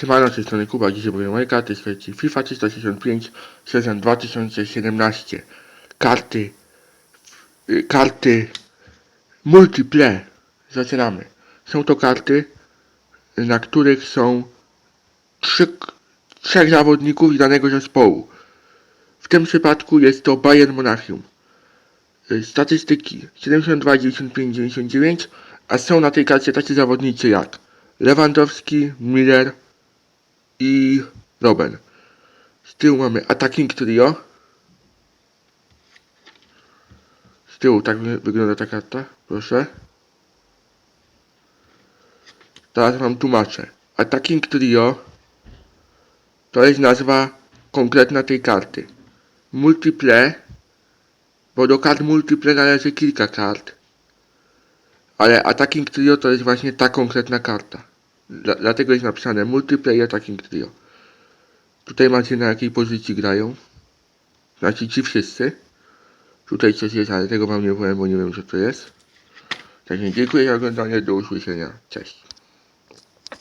Siemano, z tej strony Kuba, dzisiaj powiem moje karty, słuchajcie, FIFA 365, sezon 2017, karty, y, karty multiple, zaczynamy. Są to karty, na których są trzy, trzech zawodników danego zespołu. W tym przypadku jest to Bayern Monachium. Y, Statystyki 72, 95, 99, a są na tej karcie tacy zawodnicy jak Lewandowski, Miller, i Robin. Z tyłu mamy Attacking Trio. Z tyłu tak wy- wygląda ta karta, proszę. Teraz wam tłumaczę. Attacking Trio to jest nazwa konkretna tej karty. Multiple, bo do kart Multiple należy kilka kart. Ale Attacking Trio to jest właśnie ta konkretna karta. Dla, dlatego jest napisane Multiplayer Attacking Trio. Tutaj macie na jakiej pozycji grają. Znaczy ci wszyscy. Tutaj coś jest, ale tego wam nie powiem, bo nie wiem co to jest. Także dziękuję za oglądanie, do usłyszenia. Cześć.